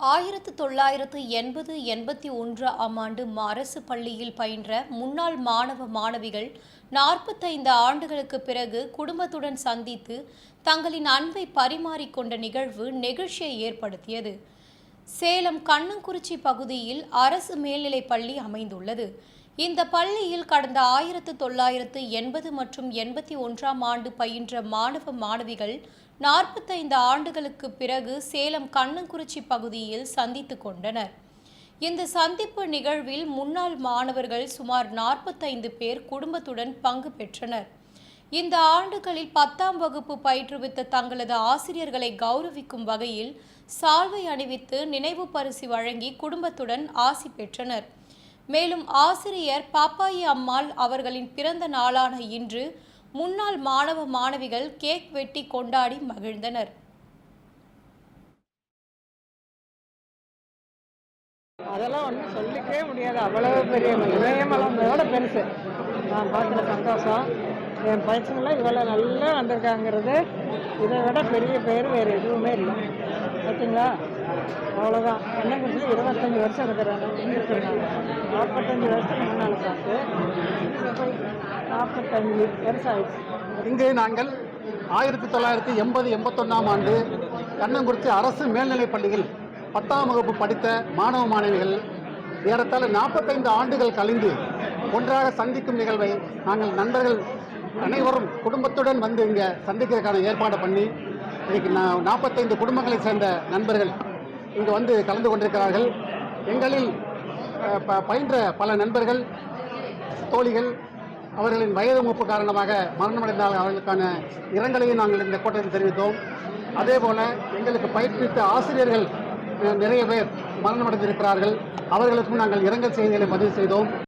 ஆயிரத்து தொள்ளாயிரத்து எண்பது எண்பத்தி ஒன்று ஆம் ஆண்டு அரசு பள்ளியில் பயின்ற முன்னாள் மாணவ மாணவிகள் நாற்பத்தைந்து ஆண்டுகளுக்கு பிறகு குடும்பத்துடன் சந்தித்து தங்களின் அன்பை பரிமாறிக்கொண்ட நிகழ்வு நெகிழ்ச்சியை ஏற்படுத்தியது. சேலம் கண்ணங்குறிச்சி பகுதியில் அரசு மேல்நிலைப் பள்ளி அமைந்துள்ளது. இந்த பள்ளியில் கடந்த ஆயிரத்து தொள்ளாயிரத்து எண்பது மற்றும் எண்பத்தி ஒன்றாம் ஆண்டு பயின்ற மாணவ மாணவிகள் நாற்பத்தைந்து ஆண்டுகளுக்கு பிறகு சேலம் கண்ணங்குறிச்சி பகுதியில் சந்தித்து கொண்டனர். இந்த சந்திப்பு நிகழ்வில் முன்னாள் மாணவர்கள் சுமார் நாற்பத்தைந்து பேர் குடும்பத்துடன் பங்கு பெற்றனர். இந்த ஆண்டுகளில் பத்தாம் வகுப்பு பயிற்றுவித்த தங்களது ஆசிரியர்களை கௌரவிக்கும் வகையில் சால்வை அணிவித்து நினைவு பரிசு வழங்கி குடும்பத்துடன் ஆசி பெற்றனர். மேலும் ஆசிரியர் பாப்பாயி அம்மாள் அவர்களின் பிறந்த நாளான இன்று முன்னாள் மாணவ மாணவிகள் கேக் வெட்டி கொண்டாடி மகிழ்ந்தனர். அதெல்லாம் ஒன்றும் சொல்லிக்கவே முடியாது. அவ்வளவு பெரிய இமயமலமோட பெருசு. நான் பார்க்குற சந்தோஷம். என் பசங்களாம் இவ்வளோ நல்லா வந்திருக்காங்கிறது. இதை விட பெரிய பேர் வேறு எதுவுமே இல்லை. பார்த்தீங்களா அவ்வளோதான் கண்ணங்குறிச்சி இருபத்தஞ்சி வருஷம் இருக்கிறாங்க. இருக்கிறாங்க நாற்பத்தஞ்சு வருஷத்துக்கு முன்னால் பார்த்து நாற்பத்தஞ்சு வருஷம் ஆயிடுச்சு. இங்கே நாங்கள் ஆயிரத்தி தொள்ளாயிரத்தி எண்பது எண்பத்தொன்னாம் ஆண்டு கண்ணங்குறிச்சி அரசு மேல்நிலைப் பள்ளியில் பத்தாம் வகுப்பு படித்த மாணவ மாணவிகள் ஏறத்தாழ நாற்பத்தைந்து ஆண்டுகள் கழிந்து ஒன்றாக சந்திக்கும் நிகழ்வை நாங்கள் நண்பர்கள் அனைவரும் குடும்பத்துடன் வந்து இங்கே சந்திக்கிறதுக்கான ஏற்பாடு பண்ணி இன்றைக்கு நான் நாற்பத்தைந்து குடும்பங்களைச் சேர்ந்த நண்பர்கள் இங்கே வந்து கலந்து கொண்டிருக்கிறார்கள். எங்களில் ப- பயின்ற பல நண்பர்கள் தோழிகள் அவர்களின் வயது மூப்பு காரணமாக மரணமடைந்தால் அவர்களுக்கான இரங்கலையும் நாங்கள் இந்த கூட்டத்தில் தெரிவித்தோம். அதே போல எங்களுக்கு பயிற்றுவித்த ஆசிரியர்கள் நிறைய பேர் மரணமடைந்திருக்கிறார்கள். அவர்களுக்கும் நாங்கள் இரங்கல் செய்திகளை பதிவு செய்தோம்.